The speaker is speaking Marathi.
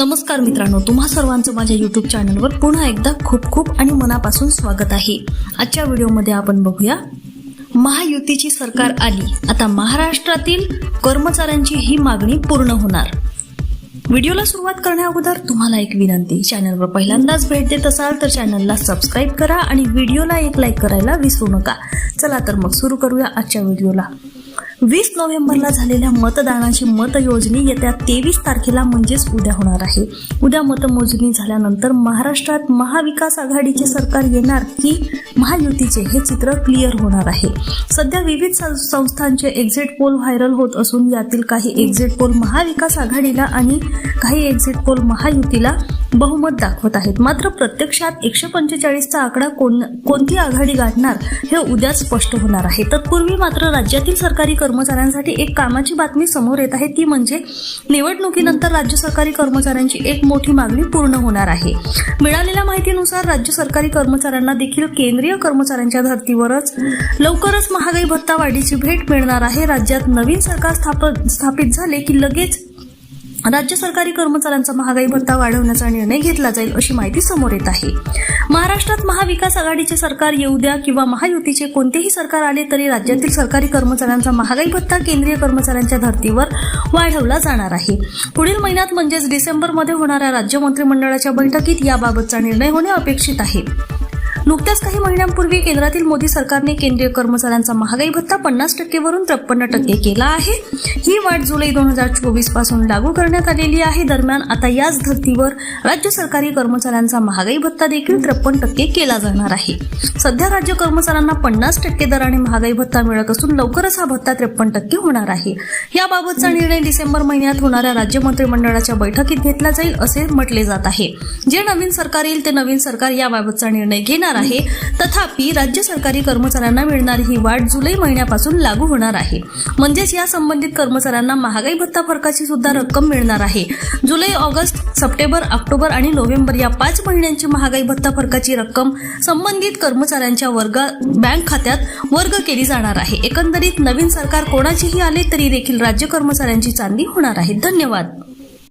नमस्कार मित्रांनो तुम्हा सर्वांचं माझ्या युट्यूब चॅनलवर पुन्हा एकदा खूप खूप आणि मनापासून स्वागत आहे. आजच्या व्हिडिओमध्ये आपण बघूया महायुतीची सरकार आली आता महाराष्ट्रातील कर्मचाऱ्यांची ही मागणी पूर्ण होणार. व्हिडिओला सुरुवात करण्या अगोदर तुम्हाला एक विनंती चॅनलवर पहिल्यांदाच भेट देत असाल तर चॅनलला सबस्क्राईब करा आणि व्हिडिओला एक लाईक करायला विसरू नका. चला तर मग सुरू करूया आजच्या व्हिडिओला. वीस नोव्हेंबरला झालेल्या मतदानाची मतयोजनी येत्या तेवीस तारखेला म्हणजेच उद्या होणार आहे. उद्या मतमोजणी झाल्यानंतर महाराष्ट्रात महाविकास आघाडीचे सरकार येणार की महायुतीचे हे चित्र क्लिअर होणार आहे. सध्या विविध सं- संस्थांचे एक्झिट पोल व्हायरल होत असून यातील काही एक्झिट पोल महाविकास आघाडीला आणि काही एक्झिट पोल महायुतीला बहुमत दाखवत आहेत. मात्र प्रत्यक्षात एकशे पंचेचाळीसचा आकडा कोण कोणती आघाडी गाठणार हे उद्याच स्पष्ट होणार आहे. तत्पूर्वी मात्र राज्यातील सरकारी कर्मचाऱ्यांसाठी एक कामाची बातमी समोर येत आहे. ती म्हणजे निवडणुकीनंतर राज्य सरकारी कर्मचाऱ्यांची एक मोठी मागणी पूर्ण होणार आहे. मिळालेल्या माहितीनुसार राज्य सरकारी कर्मचाऱ्यांना देखील केंद्रीय कर्मचाऱ्यांच्या धर्तीवरच लवकरच महागाई भत्ता वाढीची भेट मिळणार आहे. राज्यात नवीन सरकार स्थाप- स्थापित झाले की लगेच राज्य सरकारी कर्मचाऱ्यांचा महागाई भत्ता वाढवण्याचा निर्णय घेतला जाईल अशी माहिती समोर येत आहे. महाराष्ट्रात महाविकास आघाडीचे सरकार येऊ द्या किंवा महायुतीचे कोणतेही सरकार आले तरी राज्यातील सरकारी कर्मचाऱ्यांचा महागाई भत्ता केंद्रीय कर्मचाऱ्यांच्या धर्तीवर वाढवला जाणार आहे. पुढील महिन्यात म्हणजेच डिसेंबरमध्ये होणाऱ्या राज्य मंत्रिमंडळाच्या बैठकीत याबाबतचा निर्णय होणे अपेक्षित आहे. नुकत्याच काही महिन्यांपूर्वी केंद्रातील मोदी सरकारने केंद्रीय कर्मचाऱ्यांचा महागाई भत्ता पन्नास टक्केवरून त्रेपन्न टक्के केला आहे. ही वाढ जुलै दोन हजार चोवीसपासून लागू करण्यात आलेली आहे. दरम्यान आता याच धर्तीवर राज्य सरकारी कर्मचाऱ्यांचा महागाई भत्ता देखील त्रेपन्न टक्के केला जाणार आहे. सध्या राज्य कर्मचाऱ्यांना पन्नास टक्के दराने महागाई भत्ता मिळत असून लवकरच हा भत्ता त्रेपन्न टक्के होणार आहे. याबाबतचा निर्णय डिसेंबर महिन्यात होणाऱ्या राज्य मंत्रिमंडळाच्या बैठकीत घेतला जाईल असे म्हटले जात आहे. जे नवीन सरकार येईल ते नवीन सरकार याबाबतचा निर्णय घेणार आहे. तथापि राज्य सरकारी कर्मचाऱ्यांना मिळणारी ही वाढ जुलै महिन्यापासून लागू होणार आहे. म्हणजेच या संबंधित कर्मचाऱ्यांना महागाई भत्ता फरकाची सुद्धा रक्कम मिळणार आहे. जुलै ऑगस्ट सप्टेंबर ऑक्टोबर आणि नोव्हेंबर या पाच महिन्यांची महागाई भत्ता फरकाची रक्कम संबंधित कर्मचाऱ्यांच्या वर्गा बँक खात्यात वर्ग केली जाणार आहे. एकंदरीत नवीन सरकार कोणाचेही आले तरी देखील राज्य कर्मचाऱ्यांची चांदी होणार आहे. धन्यवाद.